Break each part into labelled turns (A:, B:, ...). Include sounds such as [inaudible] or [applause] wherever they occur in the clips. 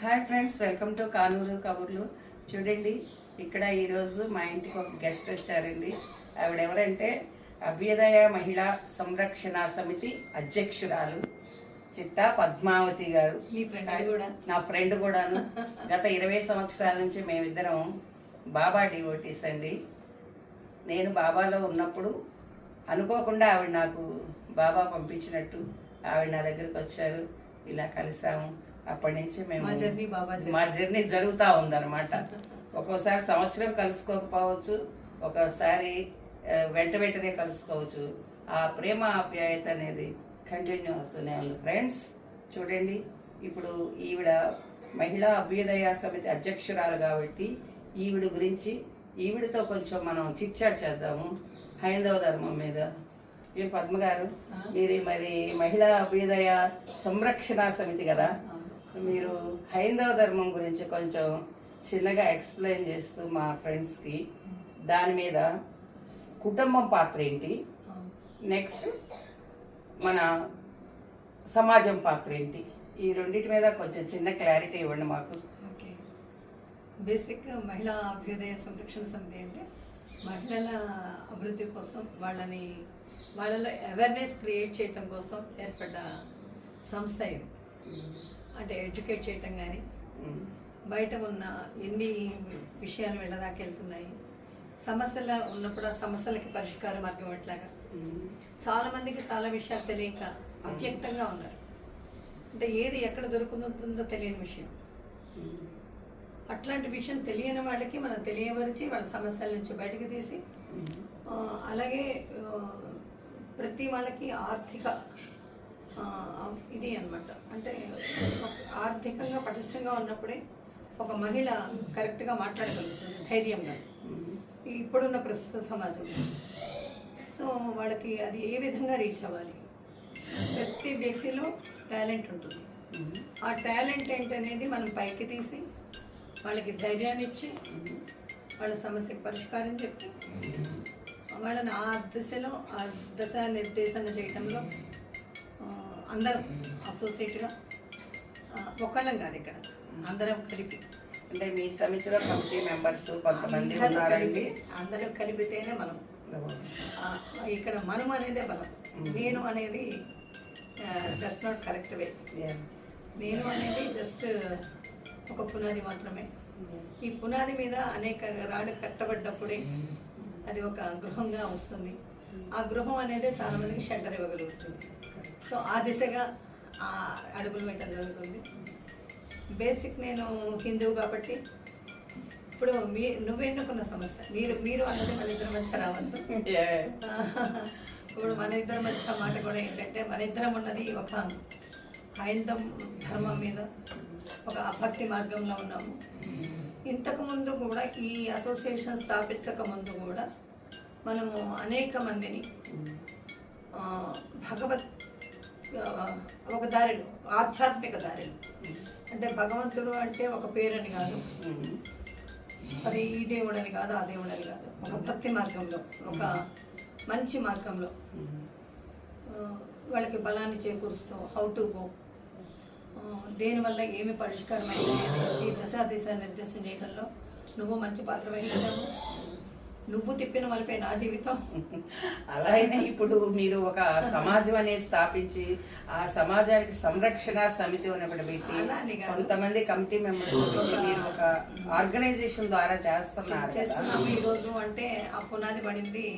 A: Hi friends welcome to Kanuru కబుర్లు. చూడండి ఇక్కడ ఈరోజు మా ఇంటికి ఒక గెస్ట్ వచ్చారండి. ఆవిడ ఎవరంటే అభ్యుదయ మహిళా సంరక్షణ సమితి అధ్యక్షురాలు చిట్టా పద్మావతి గారు.
B: మీ ఫ్రెండ్ కూడా.
A: నా ఫ్రెండ్ కూడాను. గత ఇరవై సంవత్సరాల నుంచి మేమిద్దరం బాబా డివోటీస్ అండి. నేను బాబాలో ఉన్నప్పుడు అనుకోకుండా ఆవిడ నాకు బాబా పంపించినట్టు ఆవిడ నా దగ్గరికి వచ్చారు. ఇలా కలిసాము. అప్పటి నుంచి మేము
B: మా జర్నీ బాబా.
A: మా జర్నీ జరుగుతూ ఉందన్నమాట. ఒక్కోసారి సంవత్సరం కలుసుకోకపోవచ్చు ఒక్కోసారి వెంట వెంటనే కలుసుకోవచ్చు. ఆ ప్రేమ ఆప్యాయత అనేది కంటిన్యూ అవుతూనే ఉంది. ఫ్రెండ్స్ చూడండి ఇప్పుడు ఈవిడ మహిళా అభ్యుదయ సమితి అధ్యక్షురాలు కాబట్టి ఈవిడ గురించి ఈవిడతో కొంచెం మనం చిట్చాట్ చేద్దాము. హైందవ ధర్మం మీద. ఏం పద్మ గారు మీరు మరి మహిళా అభ్యుదయ సంరక్షణ సమితి కదా? మీరు హైందవ ధర్మం గురించి కొంచెం చిన్నగా ఎక్స్ప్లెయిన్ చేస్తూ మా ఫ్రెండ్స్కి దాని మీద కుటుంబం పాత్ర ఏంటి? నెక్స్ట్ మన సమాజం పాత్ర ఏంటి? ఈ రెండింటి మీద కొంచెం చిన్న క్లారిటీ ఇవ్వండి మాకు.
B: ఓకే. బేసిక్ మహిళా అభ్యుదయ సంరక్షణ సమితి అంటే మహిళల అభివృద్ధి కోసం వాళ్ళని వాళ్ళలో అవేర్నెస్ క్రియేట్ చేయటం కోసం ఏర్పడ్డ సంస్థ ఇది. అంటే ఎడ్యుకేట్ చేయటం కానీ బయట ఉన్న ఎన్ని విషయాలు వెళ్ళదాకా వెళ్తున్నాయి సమస్యలు ఉన్నప్పుడు ఆ సమస్యలకి పరిష్కార మార్గం ఎట్లాగా?
A: ఉమ్,
B: చాలా మందికి చాలా విషయాలు తెలియక అవ్యక్తంగా ఉన్నారు. అంటే ఏది ఎక్కడ దొరుకుతుందో తెలియని విషయం. అట్లాంటి విషయం తెలియని వాళ్ళకి మనం తెలియవరిచి వాళ్ళ సమస్యల నుంచి బయటకు తీసి అలాగే ప్రతి వాళ్ళకి ఆర్థిక ఇది అన్నమాట. అంటే ఆర్థికంగా పటిష్టంగా ఉన్నప్పుడే ఒక మహిళ కరెక్ట్గా మాట్లాడగలుగుతుంది ధైర్యంగా. ఇప్పుడున్న ప్రస్తుత సమాజంలో సో వాళ్ళకి అది ఏ విధంగా రీచ్ అవ్వాలి? ప్రతి వ్యక్తిలో టాలెంట్ ఉంటుంది. ఆ టాలెంట్ ఏంటనేది మనం పైకి తీసి వాళ్ళకి ధైర్యాన్ని ఇచ్చి వాళ్ళ సమస్యకి పరిష్కారం చెప్పి వాళ్ళని ఆ దిశలో ఆ దశ నిర్దేశన చేయటంలో ఆ, అందరం అసోసియేట్గా ఒకళ్ళం కాదు ఇక్కడ. అందరం కలిపి.
A: అంటే మీ సమితిలో కమిటీ మెంబర్స్ కొంతమంది
B: అందరూ
A: ఉన్నారండి
B: అందరం కలిపితేనే మనం ఇక్కడ మనం అనేదే బలం. నేను అనేది దట్స్ నాట్ కరెక్ట్ వే. నేను అనేది జస్ట్ ఒక పునాది మాత్రమే. ఈ పునాది మీద అనేక రాళ్ళు కట్టబడ్డప్పుడే అది ఒక గృహంగా వస్తుంది. ఆ గృహం అనేది చాలా మందికి షెల్టర్ ఇవ్వగలుగుతుంది. సో ఆ దిశగా ఆ అడుగులు వేయటం జరుగుతుంది. బేసిక్ నేను హిందువు కాబట్టి ఇప్పుడు మీ నువ్వు ఎన్నుకున్న సమస్య? మీరు మీరు అన్నది మన ఇద్దరి మధ్య రావద్దు. ఇప్పుడు మన ఇద్దరి మధ్య మాట కూడా ఏంటంటే మన ఇద్దరం ఉన్నది ఒక హైందం ధర్మం మీద ఒక అభక్తి మార్గంలో ఉన్నాము. ఇంతకు ముందు కూడా ఈ అసోసియేషన్ స్థాపించక ముందు కూడా మనము అనేక మందిని భగవత్ ఒక దారిలో ఆధ్యాత్మిక దారిలో. అంటే భగవంతుడు అంటే ఒక పేరని కాదు. అది ఈ దేవుడని కాదు ఆ దేవుడని కాదు. ఒక భక్తి మార్గంలో ఒక మంచి మార్గంలో. వాళ్ళకి బలాన్ని చేకూరుస్తూ హౌ టు గో దేనివల్ల ఏమి పరిష్కారం అయింది ఈ దశ దిశ నిర్దేశం చేయడంలో నువ్వు మంచి పాత్ర వహించావు. నువ్వు తిప్పిన వాళ్ళపై నా జీవితం.
A: అలా ఇప్పుడు మీరు ఒక సమాజం అనేది స్థాపించి ఆ సమాజానికి సంరక్షణ సమితి ఒకటి పెట్టి. కొంతమంది కమిటీ మెంబర్స్ మీరు ఒక ఆర్గనైజేషన్ ద్వారా చేస్తున్నారు
B: చేస్తున్నాము ఈరోజు అంటే ఆ పునాది పడింది.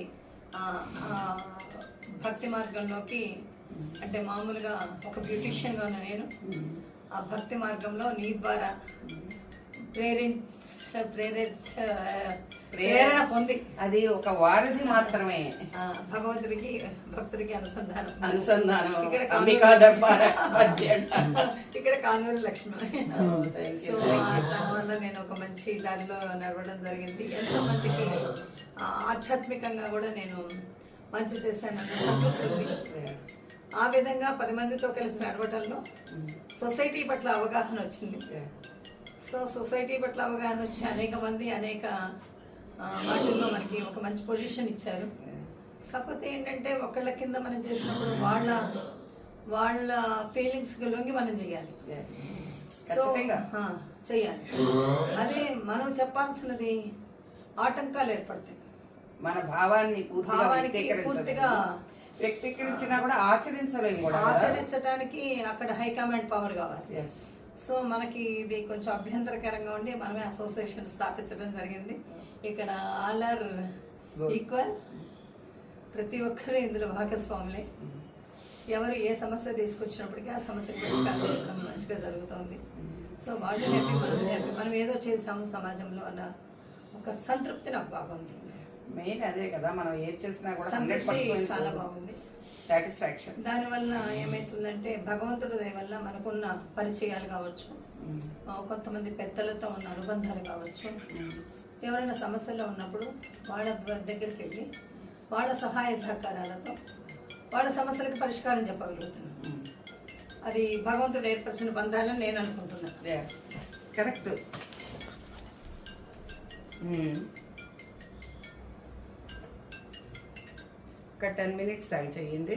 B: భక్తి మార్గంలోకి అంటే మామూలుగా ఒక బ్యూటిషియన్గా ఉన్న నేను. ఆ భక్తి మార్గంలో నీ ద్వారా ప్రేరించ ప్రేరేచ ప్రేరణ పొంది.
A: అది ఒక వారధి మాత్రమే.
B: భగవంతుడికి భక్తుడికి అనుసంధానం.
A: అనుసంధానం.
B: ఇక్కడ
A: అంబికా దర్బార్
B: ఇక్కడ Kanuru Lakshmi
A: thank you,
B: so
A: thank
B: ఆ దానివల్ల నేను ఒక మంచి దారిలో నడవడం జరిగింది. ఎంతో మందికి ఆధ్యాత్మికంగా కూడా నేను మంచి చేశానన్న సంతృప్తి ఉంది. ఆ విధంగా పది మందితో కలిసి నడవటంలో సొసైటీ పట్ల అవగాహన వచ్చింది. సో సొసైటీ పట్ల అవగాహన వచ్చి అనేక మంది అనేక వాటిల్లో మనకి ఒక మంచి పొజిషన్ ఇచ్చారు. కాకపోతే ఏంటంటే ఒకళ్ళ కింద మనం చేసినప్పుడు వాళ్ళ వాళ్ళ ఫీలింగ్స్కి లొంగి మనం చేయాలి. చెయ్యాలి అదే మనం చెప్పాల్సినది ఆటంకాలు ఏర్పడతాయి.
A: మన భావాన్ని పూర్తిగా
B: భావానికి
A: వ్యక్తీకరించలేము.
B: పూర్తిగా
A: వ్యక్తీకరించినా కూడా ఆచరించలేము
B: ఆచరించడానికి అక్కడ హైకమాండ్ పవర్ కావాలి. సో మనకి ఇది కొంచెం అభ్యంతరకరంగా ఉండి మనమే అసోసియేషన్ స్థాపించడం జరిగింది. ఇక్కడ ఆల్ ఆర్ ఈక్వల్. ప్రతి ఒక్కరు ఇందులో భాగస్వాములే. ఎవరు ఏ సమస్య తీసుకొచ్చినప్పటికీ ఆ చేయడం మంచిగా జరుగుతుంది. సో వాళ్ళు హ్యాపీ మనం హ్యాపీ మనం ఏదో చేసాము సమాజంలో అన్న ఒక సంతృప్తి నాకు బాగుంది.
A: మెయిన్ అదే కదా మనం ఏది చేసినా కూడా
B: చాలా బాగుంది.
A: సాటిస్ఫాక్షన్
B: దానివల్ల ఏమవుతుందంటే భగవంతుడి దయ వల్ల మనకున్న పరిచయాలు కావచ్చు ఆ, కొంతమంది పెద్దలతో ఉన్న అనుబంధాలు కావచ్చు. ఎవరైనా సమస్యలో ఉన్నప్పుడు వాళ్ళ దగ్గరికి వెళ్ళి వాళ్ళ సహాయ సహకారాలతో వాళ్ళ సమస్యలకు పరిష్కారం చెప్పగలుగుతున్నాను అది భగవంతుడు ఏర్పరిచిన బంధాలని నేను అనుకుంటున్నాను.
A: కరెక్ట్ ఒక టెన్ మినిట్స్ ఆగి చెయ్యండి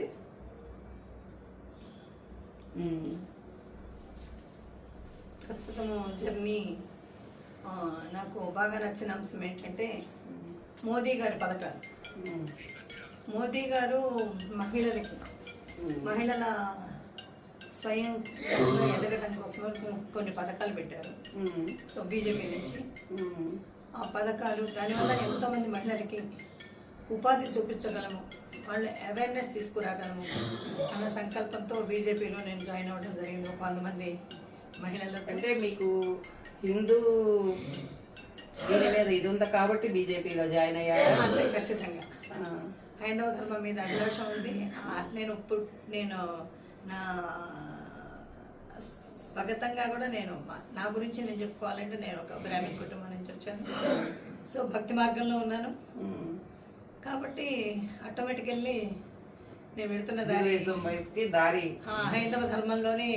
B: ప్రస్తుతము జర్నీ నాకు బాగా నచ్చిన అంశం ఏంటంటే మోదీ గారి పథకాలు. మోదీ గారు మహిళలకి మహిళల స్వయం ఎదగడం కోసం కొన్ని పథకాలు పెట్టారు. సో బీజేపీ నుంచి. ఆ పథకాలు దానివల్ల ఎంతోమంది మహిళలకి ఉపాధి చూపించగలము. వాళ్ళు అవేర్నెస్ తీసుకురాగలము. అన్న సంకల్పంతో బీజేపీలో నేను జాయిన్ అవ్వడం జరిగింది. ఒక వంద మంది మహిళలకు
A: అంటే మీకు హిందూ దీని మీద ఇది ఉంది కాబట్టి బీజేపీలో జాయిన్ అయ్యారా.
B: అంతే ఖచ్చితంగా. హైందవ ధర్మం మీద అభిలాషం ఉంది. నేను ఇప్పుడు నేను నా స్వగతంగా కూడా నేను నా గురించి నేను చెప్పుకోవాలంటే నేను ఒక బ్రాహ్మణ కుటుంబం నుంచి వచ్చాను. సో భక్తి మార్గంలో ఉన్నాను. కాబట్టి ఆటోమేటికల్లీ నేను పెడుతున్న దారి
A: దారి
B: హైందవ ధర్మంలోని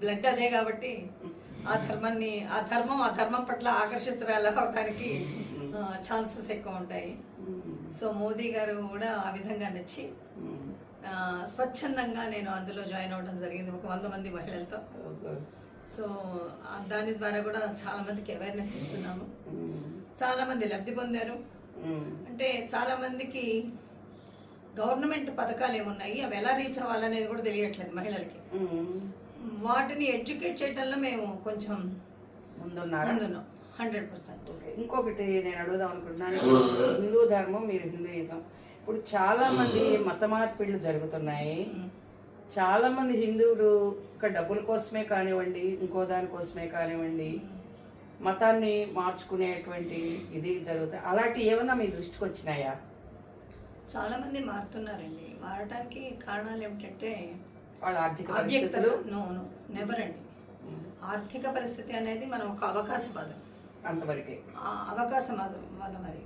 B: బ్లడ్ అదే కాబట్టి ఆ ధర్మాన్ని ఆ ధర్మం ఆ ధర్మం పట్ల ఆకర్షితురాలు అవడానికి ఛాన్సెస్ ఎక్కువ ఉంటాయి
A: మ్మ్.
B: సో మోదీ గారు కూడా ఆ విధంగా నచ్చి. ఆ, స్వచ్ఛందంగా నేను అందులో జాయిన్ అవ్వడం జరిగింది ఒక వంద మంది మహిళలతో
A: ఓకే.
B: సో దాని ద్వారా కూడా చాలా మందికి అవేర్నెస్ ఇస్తున్నాము
A: మ్మ్.
B: చాలా మంది లబ్ధి పొందారు. అంటే చాలా మందికి గవర్నమెంట్ పథకాలు ఏమున్నాయి? అవి ఎలా రీచ్ అవ్వాలనేది కూడా తెలియట్లేదు మహిళలకి. వాటిని ఎడ్యుకేట్ చేయడంలో మేము కొంచెం
A: ముందున్నారా?
B: ముందున్నాం. Hundred percent.
A: ఇంకొకటి నేను అడుగుదాం అనుకుంటున్నాను. హిందూ ధర్మం మీరు హిందూయిజం. ఇప్పుడు చాలా మంది మత మార్పిళ్ళు జరుగుతున్నాయి. చాలా మంది హిందువులు ఒక డబ్బుల కోసమే కానివ్వండి ఇంకో దాని కోసమే కానివ్వండి మతాన్ని మార్చుకునేటువంటి ఇది జరుగుతాయి అలాంటి ఏమన్నా మీ దృష్టికి వచ్చినాయా?
B: చాలా మంది మారుతున్నారండి. మారటానికి కారణాలు ఏమిటంటే
A: వాళ్ళ ఆర్థిక పరిస్థితులు?
B: నో నో నెవర్ అండి. ఆర్థిక పరిస్థితి అనేది మనం ఒక అవకాశవాదం
A: అంతవరకే.
B: ఆ అవకాశవాదం వాదం అది.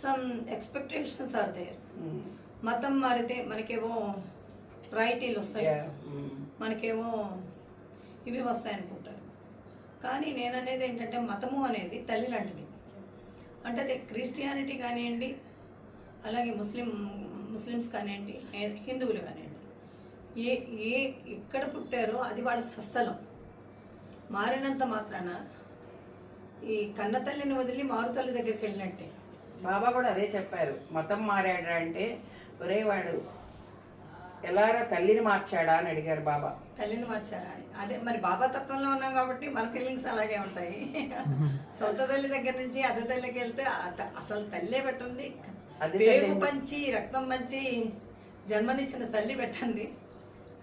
B: Some expectations are there. మతం మారితే మనకేమో రాయితీలు వస్తాయి.
A: ఉమ్.
B: మనకేమో ఇవి వస్తాయి అనుకుంటారు కానీ నేను అనేది ఏంటంటే మతము అనేది తల్లి లాంటిది. అంటే అది క్రిస్టియానిటీ కానివ్వండి అలాగే ముస్లిం ముస్లిమ్స్ కానివ్వండి హిందువులు కానివ్వండి ఏ ఏ ఎక్కడ పుట్టారో అది వాళ్ళ స్వస్థలం. మారినంత మాత్రాన ఈ కన్న తల్లిని వదిలి మారుతల్లి దగ్గరికి వెళ్ళినట్టే.
A: బాబా కూడా అదే చెప్పారు. మతం మారాడు అంటే ఒరే వాడు ఎలారా తల్లిని మార్చాడా అని అడిగారు బాబా.
B: తల్లిని మార్చారా అని. అదే మరి బాబా తత్వంలో ఉన్నాం కాబట్టి మన ఫీలింగ్స్ అలాగే ఉంటాయి. [laughs] సొంత తల్లి దగ్గర నుంచి అద్దె తల్లికి వెళ్తే అసలు తల్లే పెట్టింది
A: తల్లి.
B: పంచి రక్తం పంచి జన్మనిచ్చిన తల్లి పెట్టింది.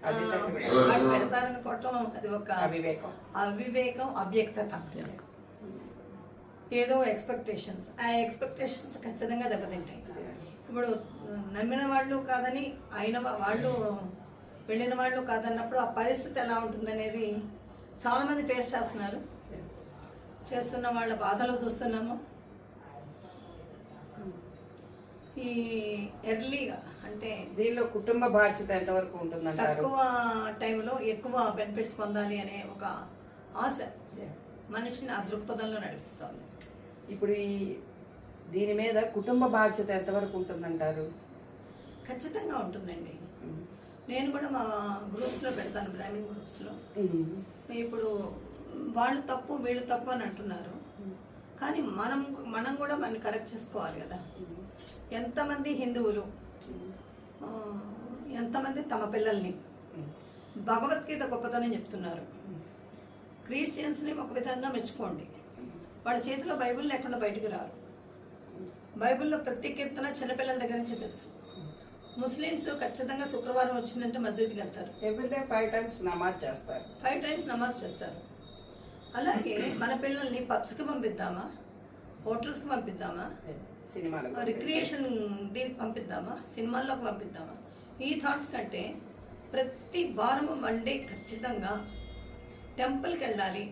B: వాళ్ళు పెడతారనుకోవటం అది ఒక
A: అవివేకం.
B: అవివేకం అవ్యక్తత. ఏదో ఎక్స్పెక్టేషన్స్ ఆ ఎక్స్పెక్టేషన్స్ ఖచ్చితంగా దెబ్బతింటాయి. ఇప్పుడు నమ్మిన వాళ్ళు కాదని అయిన వాళ్ళు వెళ్ళిన వాళ్ళు కాదన్నప్పుడు ఆ పరిస్థితి ఎలా ఉంటుందనేది చాలామంది ఫేస్ చేస్తున్నారు. చేస్తున్న వాళ్ళ బాధలు చూస్తున్నాము. ఈ ఎర్లీగా అంటే
A: దీనిలో కుటుంబ బాధ్యత ఎంతవరకు ఉంటుందంటారు?
B: తక్కువ టైంలో ఎక్కువ బెనిఫిట్స్ పొందాలి అనే ఒక ఆశ మనిషిని ఆ దృక్పథంలో నడిపిస్తుంది.
A: ఇప్పుడు ఈ దీని మీద కుటుంబ బాధ్యత ఎంతవరకు ఉంటుందంటారు?
B: ఖచ్చితంగా ఉంటుందండి. నేను కూడా మా గ్రూప్స్లో పెడతాను బ్రాహ్మణ్ గ్రూప్స్లో. ఇప్పుడు వాళ్ళు తప్పు వీళ్ళు తప్పు అని అంటున్నారు. కానీ మనం మనం కూడా మనం కరెక్ట్ చేసుకోవాలి కదా. ఎంతమంది హిందువులు ఎంతమంది తమ పిల్లల్ని భగవద్గీత గొప్పతనం చెప్తున్నారు. క్రిస్టియన్స్ని ఒక విధంగా మెచ్చుకోండి. వాళ్ళ చేతిలో బైబిల్ లేకుండా బయటికి రారు. బైబిల్లో ప్రతి కీర్తన చిన్నపిల్లల దగ్గర నుంచి తెలుసు. ముస్లిమ్స్ ఖచ్చితంగా శుక్రవారం వచ్చిందంటే మసీద్కి వెళ్తారు.
A: ఎవ్రీడే ఫైవ్ టైమ్స్ నమాజ్ చేస్తారు.
B: ఫైవ్ టైమ్స్ నమాజ్ చేస్తారు. అలాగే మన పిల్లల్ని పబ్స్కి పంపిద్దామా? హోటల్స్కి పంపిద్దామా?
A: సినిమాలు
B: రిక్రియేషన్ దీనికి పంపిద్దామా? సినిమాల్లోకి పంపిద్దామా? ఈ థాట్స్ కంటే ప్రతి వారం మండే ఖచ్చితంగా టెంపుల్కి వెళ్ళాలి.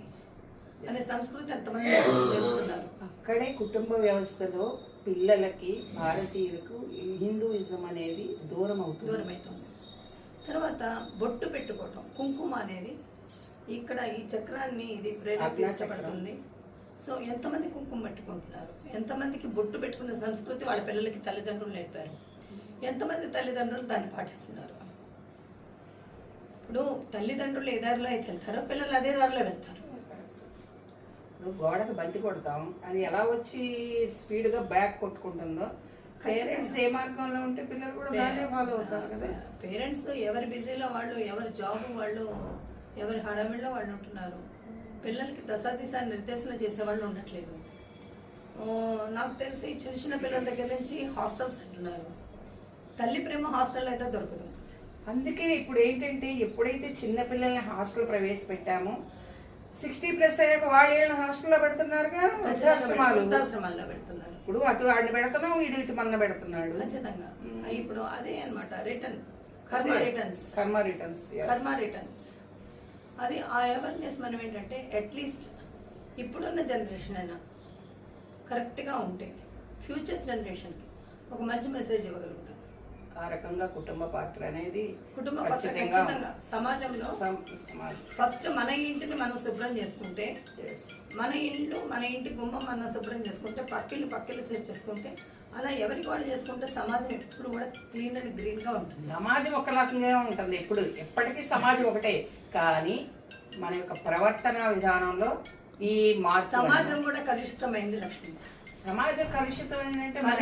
B: అనే సంస్కృతి ఎంతమంది జరుగుతున్నారు.
A: అక్కడే కుటుంబ వ్యవస్థలో పిల్లలకి భారతీయులకు హిందూయిజం అనేది దూరం అవుతుంది
B: దూరం అవుతుంది తర్వాత బొట్టు పెట్టుకోవటం కుంకుమ అనేది ఇక్కడ ఈ చక్రాన్ని ఇది ప్రేరేపించబడుతుంది సో ఎంతమంది కుంకుమ పెట్టుకుంటున్నారు? ఎంతమందికి బొట్టు పెట్టుకునే సంస్కృతి వాళ్ళ పిల్లలకి తల్లిదండ్రులు నేర్పారు? ఎంతమంది తల్లిదండ్రులు దాన్ని పాటిస్తున్నారు? ఇప్పుడు తల్లిదండ్రులు ఏ దారిలో అయితే వెళ్తారో పిల్లలు అదే దారిలో వెళ్తారు.
A: ఇప్పుడు గోడకు బంతి కొడతాం అది ఎలా వచ్చి స్పీడ్గా బ్యాక్ కొట్టుకుంటుందో? పేరెంట్స్ ఏ మార్గంలో ఉంటే పిల్లలు కూడా దాన్నే ఫాలో అవుతారు కదా.
B: పేరెంట్స్ ఎవరి బిజీలో వాళ్ళు ఎవరి జాబ్ వాళ్ళు ఎవరి హడామిడిలో వాళ్ళు ఉంటున్నారు. పిల్లలకి దశ దిశ నిర్దేశన చేసే వాళ్ళు ఉండట్లేదు. నాకు తెలిసి చిన్న చిన్న పిల్లల దగ్గర నుంచి హాస్టల్స్ అంటున్నారు. తల్లి ప్రేమ హాస్టల్ అయితే దొరకదు.
A: అందుకే ఇప్పుడు ఏంటంటే ఎప్పుడైతే చిన్న పిల్లల్ని హాస్టల్ ప్రవేశపెట్టామో సిక్స్టీ ప్లస్ అయ్యాక వాళ్ళు వీళ్ళని హాస్టల్లో పెడుతున్నారుగా? వృద్ధాశ్రమాలు.
B: వృద్ధాశ్రమాల్లో పెడుతున్నారు.
A: ఇప్పుడు అటు ఆడిని పెడుతున్నాం వీడు ఇటు మన పెడుతున్నాడు.
B: ఖచ్చితంగా. ఇప్పుడు అదే అన్నమాట రిటర్న్ కర్మ రిటర్న్స్
A: కర్మ రిటర్న్స్
B: కర్మ రిటర్న్స్ అది ఆ అవేర్నెస్ మనం ఏంటంటే అట్లీస్ట్ ఇప్పుడున్న జనరేషన్ అయినా కరెక్ట్గా ఉంటే ఫ్యూచర్ జనరేషన్కి ఒక మంచి మెసేజ్ ఇవ్వగలుగుతాం.
A: ఆ రకంగా కుటుంబ పాత్ర అనేది
B: కుటుంబ పాత్ర
A: ఖచ్చితంగా
B: సమాజంలో ఫస్ట్ మన ఇంటిని మనం శుభ్రం చేసుకుంటే. మన ఇల్లు మన ఇంటి గుమ్మం మనం శుభ్రం చేసుకుంటే పక్కిల్లు పక్కిల్లు సెట్ చేసుకుంటే అలా ఎవరికి వాళ్ళు చేసుకుంటే సమాజం ఎప్పుడు కూడా క్లీన్ అండ్ గ్రీన్గా ఉంటుంది.
A: సమాజం ఒక రకంగా ఉంటుంది. ఎప్పుడు ఎప్పటికీ సమాజం ఒకటే. కానీ మన యొక్క ప్రవర్తన విధానంలో ఈ మార్పు
B: సమాజం కూడా కలుషితమైంది లక్ష్మి.
A: సమాజం
B: కలుషితమైంది అంటే
A: మన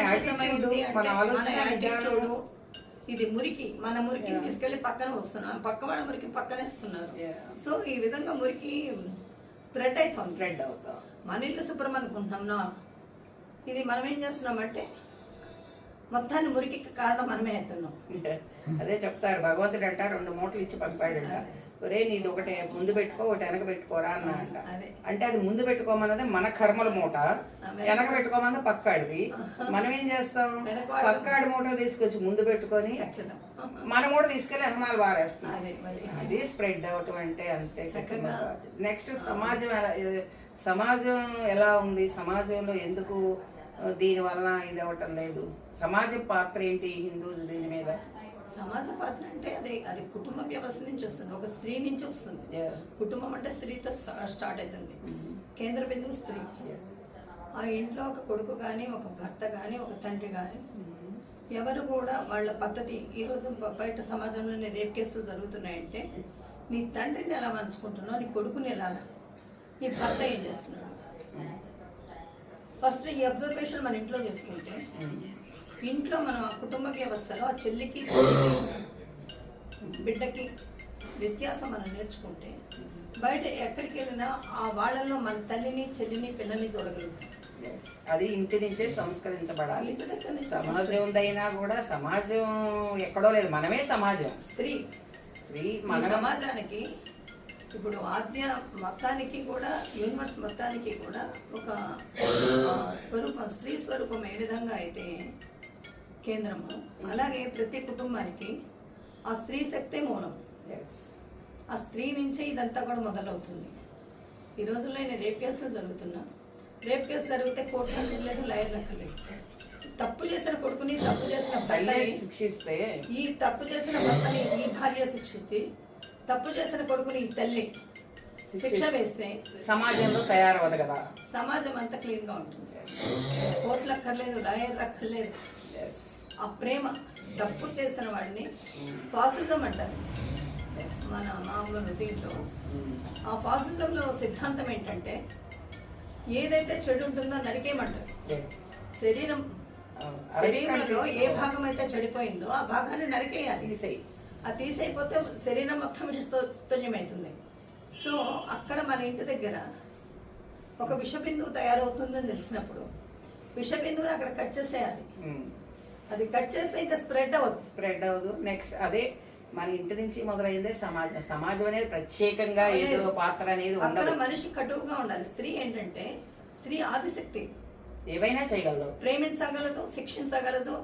B: మన
A: ఆలోచన విధానం
B: ఇది మురికి మన మురికిని తీసుకెళ్ళి పక్కన వస్తున్నాం పక్క వాళ్ళ మురికి పక్కనేస్తున్నారు. సో ఈ విధంగా మురికి స్ప్రెడ్ అవుతుంది
A: స్ప్రెడ్ అవుతాం
B: మన ఇల్లు శుభ్రం అనుకుంటున్నాం. నా ఇది మనం ఏం చేస్తున్నామంటే మొత్తాన్ని మురికి కారణం మనమే అవుతున్నాం. [laughs]
A: అదే చెప్తారు. భగవంతుడు అంట రెండు మూటలు ఇచ్చి పంపాడంట. ఒరే నీది ఒకటి ముందు పెట్టుకో ఒకటి వెనక పెట్టుకోరా అన్న అంట.
B: అదే.
A: అంటే అది ముందు పెట్టుకోమన్నది మన కర్మల మూట. వెనక పెట్టుకోమన్నది పక్కాడిది. మనం ఏం చేస్తాం? పక్కాడి మూట తీసుకొచ్చి ముందు పెట్టుకొని మనం కూడా తీసుకెళ్ళి వెనకాల బారేస్తున్నాం
B: అదే
A: స్ప్రెడ్ అవటం అంటే అంతే. నెక్స్ట్ సమాజం సమాజం ఎలా ఉంది? సమాజంలో ఎందుకు దీని వలన ఇది అవ్వటం లేదు? సమాజ పాత్ర ఏంటి హిందూస్ దీని మీద?
B: సమాజ పాత్ర అంటే అదే అది కుటుంబ వ్యవస్థ నుంచి వస్తుంది ఒక స్త్రీ నుంచి వస్తుంది. కుటుంబం అంటే స్త్రీతో స్టా- స్టార్ట్ అవుతుంది కేంద్ర బిందువు స్త్రీ. ఆ ఇంట్లో ఒక కొడుకు కానీ ఒక భర్త కానీ ఒక తండ్రి కానీ ఎవరు కూడా వాళ్ళ పద్ధతి ఈరోజు బయట సమాజంలో రేప్ కేసులు జరుగుతున్నాయంటే నీ తండ్రిని ఎలా మంచుకుంటున్నావు నీ కొడుకుని ఎలా నీ భర్త ఏం చేస్తున్నాడు? ఫస్ట్ ఈ అబ్జర్వేషన్ మన ఇంట్లో చేసుకుంటే ఇంట్లో మనం ఆ కుటుంబ వ్యవస్థలో ఆ చెల్లికి బిడ్డకి వ్యత్యాసం మనం నేర్చుకుంటే బయట ఎక్కడికి వెళ్ళినా ఆ వాళ్ళలో మన తల్లిని చెల్లిని పిల్లల్ని చూడగలుగుతాం.
A: అది ఇంటి నుంచే సంస్కరించబడాలి. సమాజందైనా కూడా సమాజం ఎక్కడో లేదు. మనమే సమాజం.
B: స్త్రీ.
A: స్త్రీ మన
B: సమాజానికి ఇప్పుడు ఆద్య మొత్తానికి కూడా యూనివర్స్ మొత్తానికి కూడా ఒక స్వరూపం స్త్రీ స్వరూపం ఏ విధంగా అయితే కేంద్రము. అలాగే ప్రతి కుటుంబానికి ఆ స్త్రీ శక్తే మూలం. ఆ స్త్రీ నుంచే ఇదంతా కూడా మొదలవుతుంది. ఈ రోజుల్లో నేను రేప్ కేసులు జరుగుతున్నా. రేప్ కేసు జరిగితే కోర్టు అక్కర్లేదు లాయర్లు అక్కర్లేదు తప్పు చేసిన కొడుకుని తప్పు చేసిన భర్తని
A: శిక్షిస్తే
B: ఈ తప్పు చేసిన భర్తని ఈ భార్య శిక్షించి తప్పు చేసిన కొడుకుని ఈ తల్లి శిక్ష వేస్తే
A: సమాజంలో తయారవదు కదా.
B: సమాజం అంతా క్లీన్గా ఉంటుంది కోర్టులు అక్కర్లేదు లాయర్లు అక్కర్లేదు. ఆ ప్రేమ తప్పు చేసిన వాడిని ఫాసిజం అంటారు. మన మామూలు దీంట్లో. ఆ ఫాసిజంలో సిద్ధాంతం ఏంటంటే ఏదైతే చెడు ఉంటుందో నరికేయమంటారు. శరీరం. శరీరంలో ఏ భాగం అయితే చెడిపోయిందో ఆ భాగాన్ని నరికేయాలి
A: తీసేయి.
B: అది తీసేయకపోతే శరీరం మొత్తం విషతుల్యమవుతుంది సో అక్కడ మన ఇంటి దగ్గర ఒక విషబిందువు తయారవుతుందని తెలిసినప్పుడు విషబిందువుని అక్కడ కట్ చేసేయాలి. అది కట్ చేస్తే ఇంకా స్ప్రెడ్ అవ్వదు.
A: స్ప్రెడ్ అవ్వదు. నెక్స్ట్ అదే మన ఇంటి నుంచి మొదలైందే సమాజం. సమాజం అనేది ప్రత్యేకంగా ఏదో పాత్ర అనేది ఉండదు.
B: మనిషి కటువుగా ఉండాలి. స్త్రీ ఏంటంటే స్త్రీ ఆదిశక్తి.
A: ఏవైనా చేయగలదు.
B: ప్రేమించగలదు శిక్షించగలదు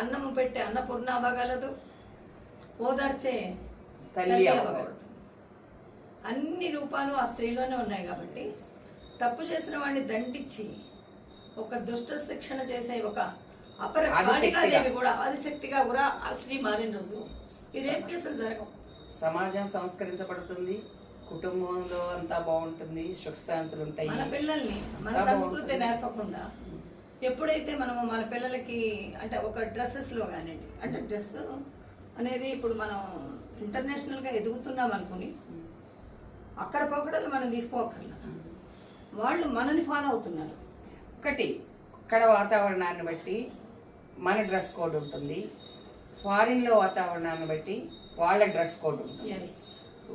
B: అన్నము పెట్టే అన్నపూర్ణ అవ్వగలదు ఓదార్చే
A: తల్లి. అవ్వగలదు.
B: అన్ని రూపాలు ఆ స్త్రీలోనే ఉన్నాయి కాబట్టి తప్పు చేసిన వాడిని దండించి ఒక దుష్ట శిక్షణ చేసే ఒక అపర
A: ఆదిశక్తిగా.
B: కాళికాదేవి కూడా ఆదిశక్తిగా మారిన రోజు ఇది రేపు కేసులు జరగవు
A: సమాజం సంస్కరించబడుతుంది కుటుంబంలో అంతా బాగుంటుంది సుఖశాంతులు ఉంటాయి.
B: మన పిల్లల్ని మన సంస్కృతి. నేర్పకుండా ఎప్పుడైతే మనము మన పిల్లలకి అంటే ఒక డ్రెస్సెస్లో కానివ్వండి అంటే డ్రెస్ అనేది ఇప్పుడు మనం ఇంటర్నేషనల్గా ఎదుగుతున్నాం అనుకుని అక్కడ పోకడలు మనం తీసుకోకర్లా వాళ్ళు మనని ఫాలో అవుతున్నారు.
A: ఒకటి అక్కడ వాతావరణాన్ని బట్టి మన డ్రెస్ కోడ్ ఉంటుంది. ఫారిన్లో వాతావరణాన్ని బట్టి వాళ్ళ డ్రెస్ కోడ్ ఉంటుంది.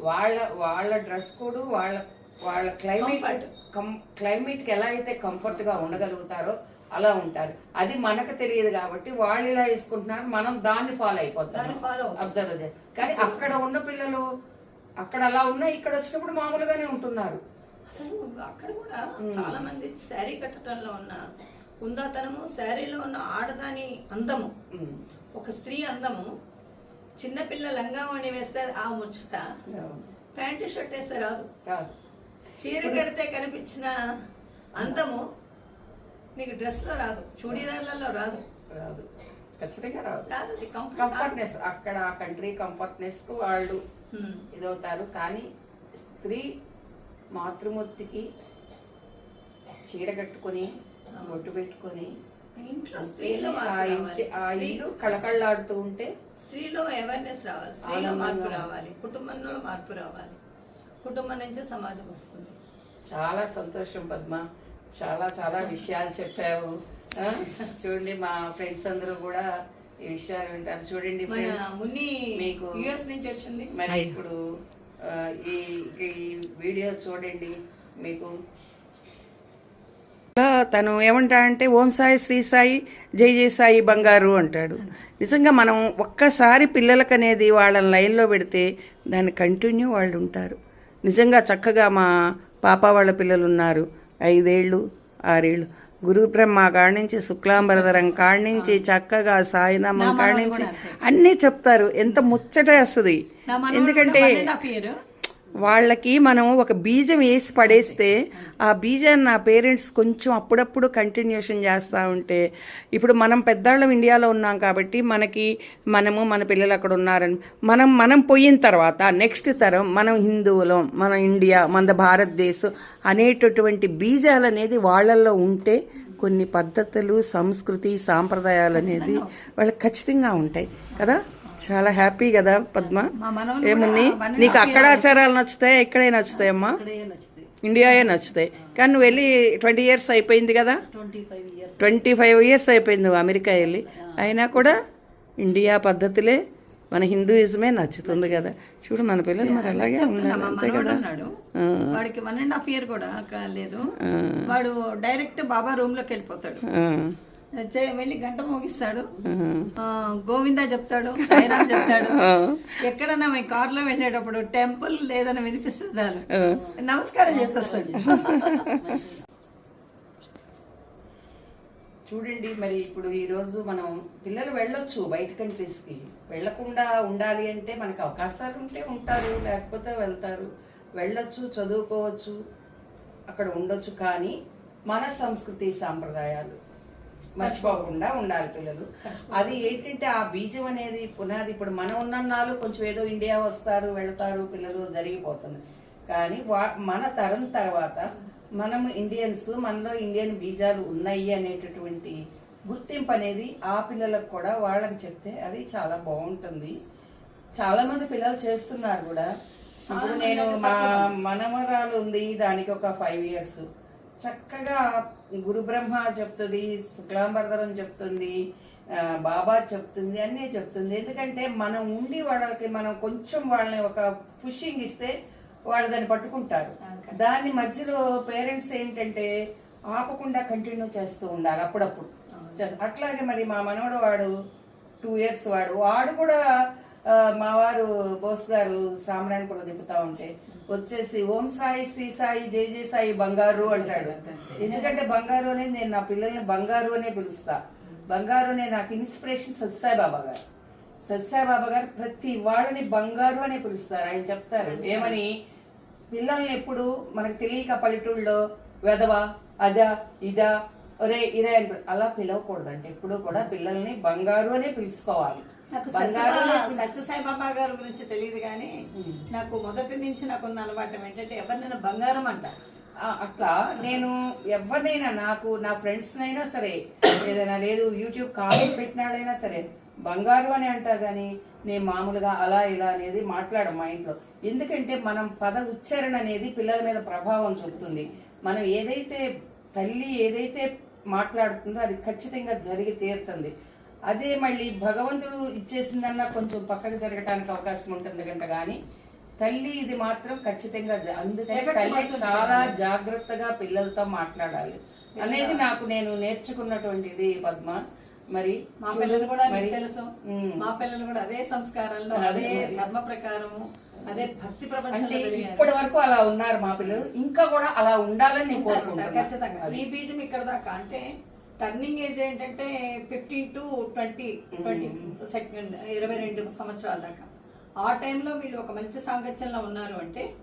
A: వాళ్ళ వాళ్ళ డ్రెస్ కోడ్ వాళ్ళ వాళ్ళ క్లైమేట్. కం క్లైమేట్కి ఎలా అయితే కంఫర్ట్గా ఉండగలుగుతారో అలా ఉంటారు. అది మనకు తెలియదు కాబట్టి వాళ్ళు ఇలా వేసుకుంటున్నారు. మనం దాన్ని ఫాలో అయిపోతాం. అబ్జర్వ్ చేయాలి కానీ అక్కడ ఉన్న పిల్లలు అక్కడ అలా ఉన్నా ఇక్కడ వచ్చినప్పుడు మామూలుగానే ఉంటున్నారు.
B: అసలు అక్కడ కూడా చాలా మంది శారీ కట్టడంలో ఉన్న ఉందాతనము శారీలో ఉన్న ఆడదాని అందము. ఒక స్త్రీ అందము చిన్నపిల్ల లంగావణి వేస్తే ఆ ముచ్చట ప్యాంటు షర్ట్ వేస్తే రాదు. చీర కడితే కనిపించిన అందము నీకు డ్రెస్లో రాదు చూడీదార్లలో రాదు.
A: రాదు. ఖచ్చితంగా రాదు.
B: రాదు
A: కంఫర్ట్నెస్ అక్కడ ఆ కంట్రీ కంఫర్ట్నెస్కు వాళ్ళు ఇదవుతారు. కానీ స్త్రీ మాతృమూర్తికి చీర కట్టుకొని బొట్టు పెట్టుకొని
B: ఇంట్లో స్త్రీలో
A: ఆ. ఇల్లు కళకళలాడుతూ ఉంటే
B: స్త్రీలో అవేర్నెస్ రావాలి. స్త్రీలో మార్పు రావాలి. కుటుంబంలో మార్పు రావాలి. కుటుంబం నుంచే సమాజం వస్తుంది.
A: చాలా సంతోషం పద్మ. చాలా చాలా [laughs] విషయాలు చెప్పావు? చూడండి మా ఫ్రెండ్స్ అందరూ కూడా ఈ విషయాలు వింటారు. చూడండి మీకు
B: యుఎస్ నుంచి వచ్చింది.
A: మరి ఇప్పుడు ఈ వీడియో చూడండి మీకు. తను ఏమంటాడంటే ఓం సాయి శ్రీ సాయి జై జై సాయి బంగారు అంటాడు. నిజంగా మనం ఒక్కసారి పిల్లలకు అనేది వాళ్ళని లైన్లో పెడితే దాన్ని కంటిన్యూ వాళ్ళు ఉంటారు. నిజంగా చక్కగా మా పాప వాళ్ళ పిల్లలు ఉన్నారు ఐదేళ్ళు ఆరేళ్ళు. గురు బ్రహ్మ కాడి నుంచి శుక్లాంబరధరం కాడి నుంచి చక్కగా సాయినామం కాడి నుంచి అన్నీ చెప్తారు. ఎంత ముచ్చట వస్తుంది ఎందుకంటే వాళ్ళకి మనం ఒక బీజం వేసి పడేస్తే ఆ బీజాన్ని నా పేరెంట్స్ కొంచెం అప్పుడప్పుడు కంటిన్యూషన్ చేస్తూ ఉంటే ఇప్పుడు మనం పెద్దాళ్ళం ఇండియాలో ఉన్నాం కాబట్టి మనకి మనము మన పిల్లలు అక్కడ ఉన్నారని మనం మనం పోయిన తర్వాత నెక్స్ట్ తరం మనం హిందువులం మన ఇండియా మన భారతదేశం అనేటటువంటి బీజాలు అనేది వాళ్ళల్లో ఉంటే కొన్ని పద్ధతులు సంస్కృతి సాంప్రదాయాలు అనేది వాళ్ళకి ఖచ్చితంగా ఉంటాయి కదా? చాలా హ్యాపీ కదా పద్మ. ఏముంది? నీకు అక్కడ ఆచారాలు నచ్చుతాయి ఇక్కడే నచ్చుతాయమ్మా ఇండియాయే నచ్చుతాయి. కానీ నువ్వు వెళ్ళి ట్వంటీ ఇయర్స్ అయిపోయింది కదా? Twenty five years. అయిపోయింది నువ్వు అమెరికా వెళ్ళి. అయినా కూడా ఇండియా పద్ధతులే మన హిందూయిజమే నచ్చుతుంది కదా. చూడు మన పిల్లలు మరి అలాగే
B: మా
A: అంతే కదా.
B: వాడికి వన్ అండ్ హాఫ్ ఇయర్ కూడా లేదు వాడు డైరెక్ట్ బాబా రూమ్లోకి వెళ్ళిపోతాడు. వెళ్ళి గంట మోగిస్తాడు. గోవిందా చెప్తాడు సాయిరామ్ చెప్తాడు. ఎక్కడన్నా మీ కార్లో వెళ్ళేటప్పుడు టెంపుల్ లేదని వినిపిస్తే చాలు. నమస్కారం చేసేస్తాడు.
A: చూడండి మరి ఇప్పుడు ఈ రోజు మనం పిల్లలు వెళ్ళొచ్చు బయట కంట్రీస్కి వెళ్ళకుండా ఉండాలి అంటే మనకు అవకాశాలు ఉంటే ఉంటారు లేకపోతే వెళ్తారు. వెళ్ళొచ్చు చదువుకోవచ్చు అక్కడ ఉండొచ్చు. కానీ మన సంస్కృతి సాంప్రదాయాలు మర్చిపోకుండా ఉండాలి పిల్లలు. అది ఏంటంటే ఆ బీజం అనేది పునాది ఇప్పుడు మనం ఉన్నన్నాళ్ళు కొంచెం ఏదో ఇండియా వస్తారు వెళ్తారు పిల్లలు జరిగిపోతుంది. కానీ వా మన తరం తర్వాత మనం ఇండియన్స్ మనలో ఇండియన్ బీజాలు ఉన్నాయి అనేటటువంటి గుర్తింపు అనేది ఆ పిల్లలకు కూడా వాళ్ళకి చెప్తే అది చాలా బాగుంటుంది. చాలా మంది పిల్లలు చేస్తున్నారు కూడా. ఇప్పుడు నేను మా మనమరాలు ఉంది దానికి ఒక ఫైవ్ ఇయర్స్ చక్కగా గురు బ్రహ్మ చెప్తుంది శుక్లాంబరధరం చెప్తుంది బాబా చెప్తుంది అన్నీ చెప్తుంది. ఎందుకంటే మనం ఉండి వాళ్ళకి మనం కొంచెం వాళ్ళని ఒక పుషింగ్ ఇస్తే వాళ్ళు దాన్ని పట్టుకుంటారు. దాని మధ్యలో పేరెంట్స్ ఏంటంటే ఆపకుండా కంటిన్యూ చేస్తూ ఉండాలి అప్పుడప్పుడు. అట్లాగే మరి మా మనవడు వాడు టూ ఇయర్స్ వాడు. వాడు కూడా మా వారు బోస్ గారు సామ్రాణిపురం దిప్పుతా ఉంటే వచ్చేసి ఓం సాయి శ్రీ సాయి జై జై సాయి బంగారు అంటాడు. ఎందుకంటే బంగారు అనేది నేను నా పిల్లల్ని బంగారు అనే పిలుస్తా. బంగారు అనే నాకు ఇన్స్పిరేషన్ సత్సాయి బాబా గారు. సత్సాయి బాబా గారు ప్రతి వాళ్ళని బంగారు అనే పిలుస్తారు. ఆయన చెప్తారు. ఏమని? పిల్లల్ని ఎప్పుడు మనకు తెలియక పల్లెటూళ్ళలో వెదవా అదా ఇదా ఒరే ఇరే అని పిల- అలా పిలవకూడదంటే ఎప్పుడు కూడా పిల్లల్ని బంగారు అనే పిలుచుకోవాలి
B: నాకు
A: బంగారు అనే పిలుచు-
B: సత్యసాయి బాబా గారి గురించి తెలియదు కానీ నాకు మొదటి నుంచి నాకున్న అలవాటు ఏంటంటే ఎవరినైనా బంగారం అంటారు
A: అట్లా? నేను ఎవరినైనా నాకు నా ఫ్రెండ్స్ అయినా సరే ఏదైనా లేదు యూట్యూబ్ కామెంట్ పెట్టిన వాళ్ళైనా సరే బంగారు అని అంటా గానీ నేను మామూలుగా అలా ఇలా అనేది మాట్లాడం మా ఇంట్లో. ఎందుకంటే మనం పద ఉచ్చారణ అనేది పిల్లల మీద ప్రభావం చూపుతుంది. మనం ఏదైతే తల్లి ఏదైతే మాట్లాడుతుందో అది ఖచ్చితంగా జరిగి తీరుతుంది. అదే మళ్ళీ భగవంతుడు ఇచ్చేసిందన్నా కొంచెం పక్కకు జరగటానికి అవకాశం ఉంటుంది కనుక కానీ తల్లి ఇది మాత్రం ఖచ్చితంగా అందుకని
B: Effect
A: తల్లి చాలా జాగ్రత్తగా పిల్లలతో మాట్లాడాలి. అనేది నాకు నేను నేర్చుకున్నటువంటిది పద్మ. మరి
B: మా పిల్లలు కూడా తెలుసు. మా పిల్లలు కూడా అదే సంస్కారాల్లో అదే ధర్మ ప్రకారము అదే భక్తి ప్రపంచంలో.
A: ఇప్పటి వరకు అలా ఉన్నారు మా పిల్లలు. ఇంకా కూడా అలా ఉండాలని నేను
B: ఉంటారు,
A: కోరుకుంటున్నాను
B: ఖచ్చితంగా. ఈ బీజం ఇక్కడ దాకా అంటే టర్నింగ్ ఏజ్ ఏంటంటే fifteen to twenty twenty second ఇరవై రెండు సంవత్సరాల దాకా. ఆ టైంలో వీళ్ళు ఒక మంచి సాంగత్యంలో ఉన్నారు అంటే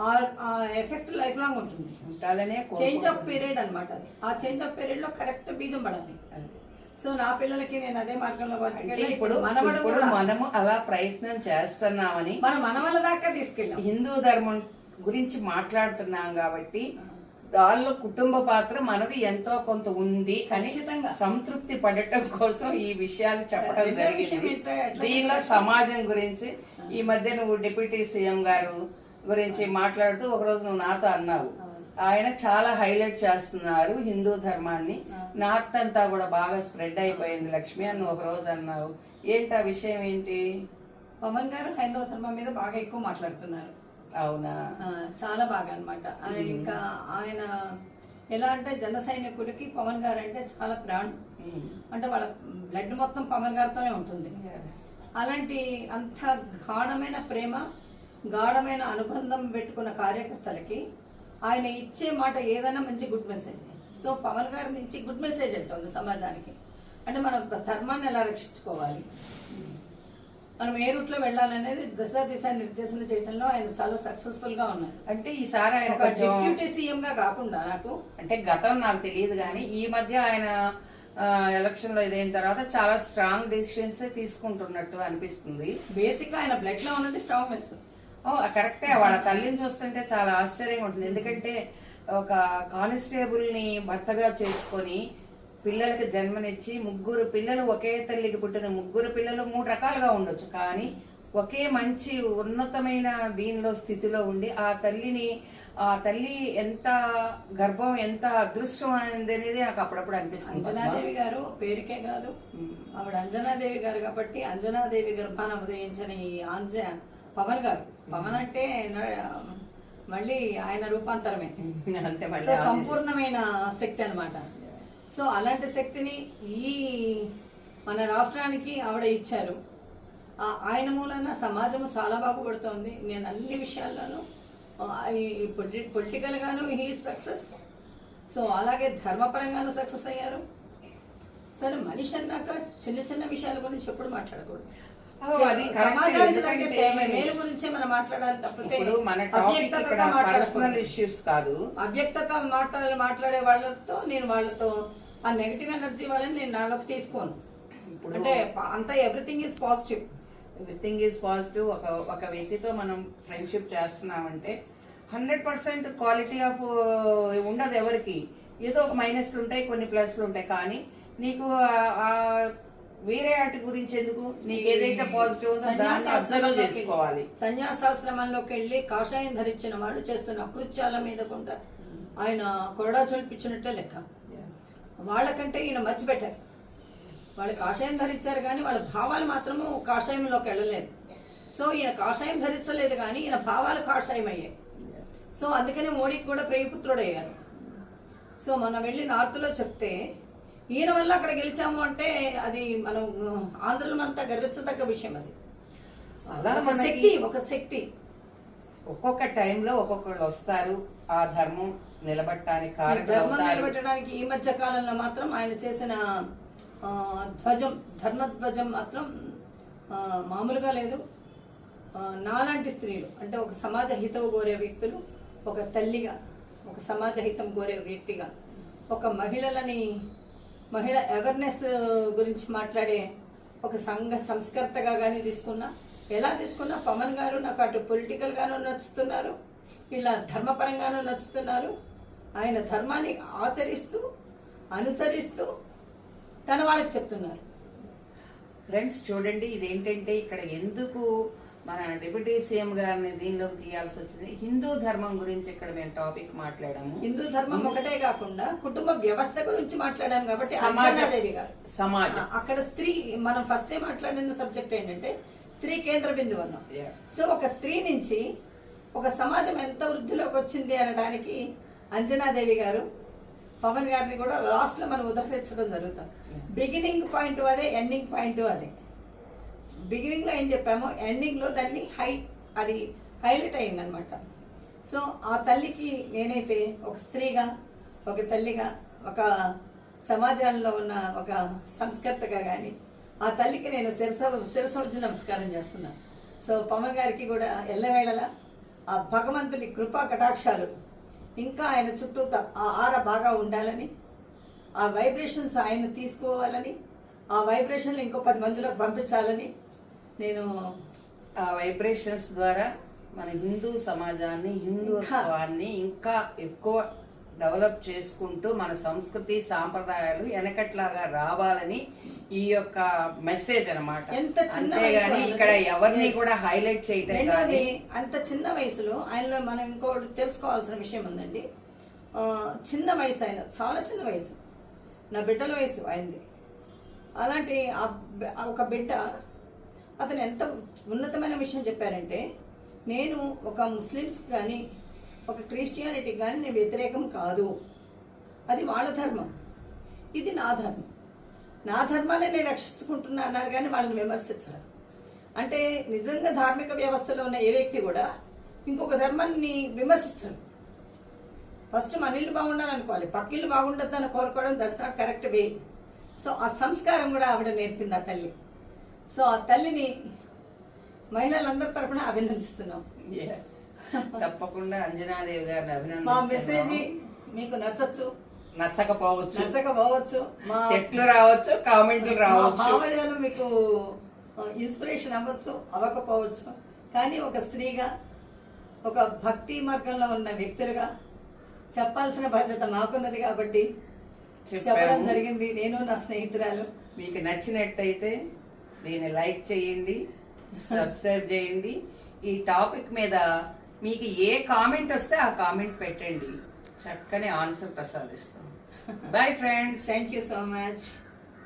B: ఆ- ఎఫెక్ట్ లైఫ్ లాంగ్ ఉంటుంది.
A: ఉండాలనే
B: చేంజ్ ఆఫ్ పీరియడ్ అన్నమాట అది. ఆ చేంజ్ ఆఫ్ పీరియడ్లో కరెక్ట్ బీజం పడాలి. సో నా పిల్లలకి నేను అదే మార్గంలో
A: ఇప్పుడు మనము అలా ప్రయత్నం చేస్తున్నామని
B: మన మనవల దాకా తీసుకెళ్ళాం.
A: హిందూ ధర్మం గురించి మాట్లాడుతున్నాం కాబట్టి దానిలో కుటుంబ పాత్ర మనది ఎంతో కొంత ఉంది.
B: ఖచ్చితంగా.
A: సంతృప్తి పడటం కోసం ఈ విషయాలు చెప్పడం జరిగింది. దీనిలో సమాజం గురించి ఈ మధ్య నువ్వు డిప్యూటీ సీఎం గారు గురించి మాట్లాడుతూ ఒకరోజు నువ్వు నాతో అన్నావు. ఆయన చాలా హైలైట్ చేస్తున్నారు హిందూ ధర్మాన్ని. నార్త్ అంతా కూడా బాగా స్ప్రెడ్ అయిపోయింది లక్ష్మి అని ఒక రోజు అన్నావు. ఏంటి ఆ విషయం ఏంటి?
B: పవన్ గారు హైందవ ధర్మం మీద బాగా ఎక్కువ మాట్లాడుతున్నారు.
A: అవునా?
B: చాలా బాగా అన్నమాట ఆయన ఇంకా ఆయన ఎలా అంటే జన సైనికులకి పవన్ గారు అంటే చాలా ప్రాణం. అంటే వాళ్ళ బ్లడ్ మొత్తం పవన్ గారితోనే ఉంటుంది. అలాంటి అంత గాఢమైన ప్రేమ గాఢమైన అనుబంధం పెట్టుకున్న కార్యకర్తలకి ఆయన ఇచ్చే మాట ఏదైనా మంచి గుడ్ మెసేజ్. సో పవన్ గారి నుంచి గుడ్ మెసేజ్ వెళ్తుంది సమాజానికి. అంటే మనం ధర్మాన్ని ఎలా రక్షించుకోవాలి? మనం ఏ రూట్లో వెళ్ళాలనేది దశ దిశ నిర్దేశన చేయడంలో ఆయన చాలా సక్సెస్ఫుల్గా ఉన్నారు.
A: అంటే ఈసారి ఆయన
B: ఒక డిప్యూటీ సీఎం గా కాకుండా నాకు
A: అంటే గతం నాకు తెలియదు కానీ ఈ మధ్య ఆయన ఎలక్షన్లో ఇదైన తర్వాత చాలా స్ట్రాంగ్ డెసిషన్స్ తీసుకుంటున్నట్టు అనిపిస్తుంది.
B: బేసిక్ ఆయన బ్లడ్లో ఉన్నది స్ట్రాంగ్నెస్
A: కరెక్టే. వాళ్ళ తల్లిని చూస్తుంటే చాలా ఆశ్చర్యంగా ఉంటుంది. ఎందుకంటే ఒక కానిస్టేబుల్ని భర్తగా చేసుకొని పిల్లలకి జన్మనిచ్చి ముగ్గురు పిల్లలు ఒకే తల్లికి పుట్టిన ముగ్గురు పిల్లలు మూడు రకాలుగా ఉండొచ్చు. కానీ ఒకే మంచి ఉన్నతమైన దీనిలో స్థితిలో ఉండి ఆ తల్లిని ఆ తల్లి ఎంత గర్భం ఎంత అదృష్టం అనేది అనేది నాకు అప్పుడప్పుడు అనిపిస్తుంది.
B: అంజనాదేవి గారు పేరుకే కాదు. ఆవిడ అంజనాదేవి గారు కాబట్టి అంజనాదేవి గర్భాన ఉదయించిన ఈ ఆంజ పవన్ గారు. పవన్ అంటే మళ్ళీ ఆయన రూపాంతరమే. సంపూర్ణమైన శక్తి అన్నమాట. సో అలాంటి శక్తిని ఈ మన రాష్ట్రానికి ఆవిడ ఇచ్చారు. ఆయన మూలన సమాజం చాలా బాగుపడుతోంది. నేను అన్ని విషయాల్లోనూ పొలిటికల్ గాను హీ సక్సెస్. సో అలాగే ధర్మపరంగాను సక్సెస్ అయ్యారు. సరే మనిషి అన్నాక చిన్న చిన్న విషయాల గురించి ఎప్పుడు మాట్లాడకూడదు.
A: ఇప్పుడు మన టాపిక్
B: అవ్యక్తతతో
A: ఇక్కడ
B: మాట్లాడకూడదు.
A: పర్సనల్ ఇష్యూస్ కాదు.
B: అవ్యక్తత మాట్లాడే వాళ్ళతో నేను వాళ్ళతో ఆ నెగిటివ్ ఎనర్జీ వాళ్ళని నేను నాలోకి తీసుకోను.
A: ఇప్పుడు
B: అంటే అంతా everything is positive
A: everything is positive ఒక ఒక వ్యక్తితో మనం ఫ్రెండ్షిప్ చేస్తున్నామంటే హండ్రెడ్ పర్సెంట్ క్వాలిటీ ఆఫ్ ఉండదు ఎవరికి. ఏదో ఒక మైనస్లు ఉంటాయి కొన్ని ప్లస్లు ఉంటాయి. కానీ నీకు వేరే వాటి గురించి ఎందుకు? నీకు ఏదైతే పాజిటివ్ అబ్జర్వ్ చేసుకోవాలి.
B: సన్యాసాశ్రమంలోకి వెళ్ళి కాషాయం ధరించిన వాళ్ళు చేస్తున్న అకృత్యాల మీద కూడా ఆయన కొరడా చొల్పించినట్టే లెక్క. వాళ్ళకంటే ఈయన మర్చి పెట్టారు. వాళ్ళు కాషాయం ధరించారు కానీ వాళ్ళ భావాలు మాత్రము కాషాయంలోకి వెళ్ళలేదు. సో ఈయన కాషాయం ధరించలేదు కానీ ఈయన భావాలు కాషాయం అయ్యాయి సో అందుకనే మోడీకి కూడా ప్రియపుత్రుడు అయ్యారు సో మనం వెళ్ళి నార్త్లో చెప్తే ఈయన వల్ల అక్కడ గెలిచాము అంటే అది మనం ఆంధ్రులం అంతా గర్వించదగ్గ విషయం అది.
A: అలా
B: శక్తి ఒక శక్తి.
A: ఒక్కొక్క టైంలో ఒక్కొక్కళ్ళు వస్తారు ఆ ధర్మం నిలబట్టడానికి
B: నిలబెట్టడానికి ఈ మధ్య కాలంలో మాత్రం ఆయన చేసిన ధ్వజం ధర్మధ్వజం మాత్రం మామూలుగా లేదు. నాలాంటి స్త్రీలు అంటే ఒక సమాజ హితవు కోరే వ్యక్తులు ఒక తల్లిగా ఒక సమాజ హితం కోరే వ్యక్తిగా ఒక మహిళలని మహిళ అవేర్నెస్ గురించి మాట్లాడే ఒక సంఘ సంస్కర్తగా కానీ తీసుకున్నా ఎలా తీసుకున్నా పవన్ గారు నాకు అటు పొలిటికల్ గాను నచ్చుతున్నారు ఇలా ధర్మపరంగాను నచ్చుతున్నారు. ఆయన ధర్మాన్ని ఆచరిస్తూ అనుసరిస్తూ తన వాళ్ళకి చెప్తున్నారు.
A: ఫ్రెండ్స్ చూడండి ఇదేంటంటే ఇక్కడ ఎందుకు మన డిప్యూటీ సీఎం గారిని దీనిలోకి తీయాల్సి వచ్చింది? హిందూ ధర్మం గురించి ఇక్కడ మేము టాపిక్ మాట్లాడాము.
B: హిందూ ధర్మం ఒకటే కాకుండా కుటుంబ వ్యవస్థ గురించి మాట్లాడాం కాబట్టి
A: సమాజం.
B: అంజనాదేవి గారు.
A: సమాజం.
B: అక్కడ స్త్రీ మనం ఫస్ట్ టైం మాట్లాడిన సబ్జెక్ట్ ఏంటంటే స్త్రీ కేంద్ర బిందువు అన్నాం. సో ఒక స్త్రీ నుంచి ఒక సమాజం ఎంత వృద్ధిలోకి వచ్చింది అనడానికి అంజనాదేవి గారు పవన్ గారిని కూడా లాస్ట్లో మనం ఉదహరించడం జరుగుతాం. బిగినింగ్ పాయింట్ అదే ఎండింగ్ పాయింట్ అదే. బిగినింగ్లో ఏం చెప్పామో ఎండింగ్లో దాన్ని హై అది హైలైట్ అయిందనమాట సో ఆ తల్లికి నేనైతే ఒక స్త్రీగా ఒక తల్లిగా ఒక సమాజంలో ఉన్న ఒక సంస్కర్తగా కానీ ఆ తల్లికి నేను శిరస శిరస నమస్కారం చేస్తున్నాను సో పవన్ గారికి కూడా ఎల్లవేళలా ఆ భగవంతుడి కృపా కటాక్షాలు ఇంకా ఆయన చుట్టూ ఆ ఆర బాగా ఉండాలని ఆ వైబ్రేషన్స్ ఆయన తీసుకోవాలని ఆ వైబ్రేషన్లు ఇంకో పది మందిలోకి పంపించాలని నేను
A: ఆ వైబ్రేషన్స్ ద్వారా మన హిందూ సమాజాన్ని హిందుత్వాన్ని ఇంకా ఎక్కువ డెవలప్ చేసుకుంటూ మన సంస్కృతి సాంప్రదాయాలు వెనకట్లాగా రావాలని ఈ యొక్క మెసేజ్ అన్నమాట
B: ఎంత చిన్న
A: అంతేగాని ఇక్కడ. ఎవరిని. కూడా హైలైట్ చేయటం కానీ
B: అంత చిన్న వయసులో ఆయనలో మనం ఇంకోటి తెలుసుకోవాల్సిన విషయం ఉందండి చిన్న వయసు ఆయన చాలా చిన్న వయసు నా బిడ్డల వయసు ఆయనది అలాంటి ఒక బిడ్డ అతను ఎంత ఉన్నతమైన విషయం చెప్పారంటే నేను ఒక ముస్లిమ్స్ కానీ ఒక క్రిస్టియానిటీ కానీ నేను వ్యతిరేకం కాదు. అది వాళ్ళ ధర్మం. ఇది నా ధర్మం. నా ధర్మాన్ని నేను రక్షించుకుంటున్నా అన్నారు కానీ వాళ్ళని విమర్శించారు అంటే నిజంగా ధార్మిక వ్యవస్థలో ఉన్న ఏ వ్యక్తి కూడా ఇంకొక ధర్మాన్ని విమర్శిస్తారు ఫస్ట్ మన ఇల్లు బాగుండాలనుకోవాలి. పక్కిల్లు బాగుండద్దు కోరుకోవడం దర్శనం కరెక్ట్ వే. సో ఆ సంస్కారం కూడా ఆవిడ నేర్పింది ఆ తల్లి. సో ఆ తల్లిని మహిళలందరి తరఫున అభినందిస్తున్నాం. [laughs]
A: తప్పకుండా అంజనాదేవి గారిని
B: మా మెసేజ్ మీకు నచ్చచ్చు.
A: నచ్చకపోవచ్చు.
B: నచ్చకపోవచ్చు. మా
A: చెట్లు రావచ్చు కామెంట్లు రావచ్చు.
B: భావనలు మీకు ఇన్స్పిరేషన్ అవ్వచ్చు అవ్వకపోవచ్చు. కానీ ఒక స్త్రీగా ఒక భక్తి మార్గంలో ఉన్న వ్యక్తులుగా చెప్పాల్సిన బాధ్యత మాకున్నది కాబట్టి చెప్పడం. జరిగింది. నేను నా స్నేహితురాలు.
A: మీకు నచ్చినట్టయితే దీన్ని లైక్ చేయండి [laughs] సబ్స్క్రైబ్ చేయండి. ఈ టాపిక్ మీద మీకు ఏ కామెంట్ వస్తే ఆ కామెంట్ పెట్టండి. చక్కని answer ప్రసాదిస్తాం. Bye friends
B: thank you so much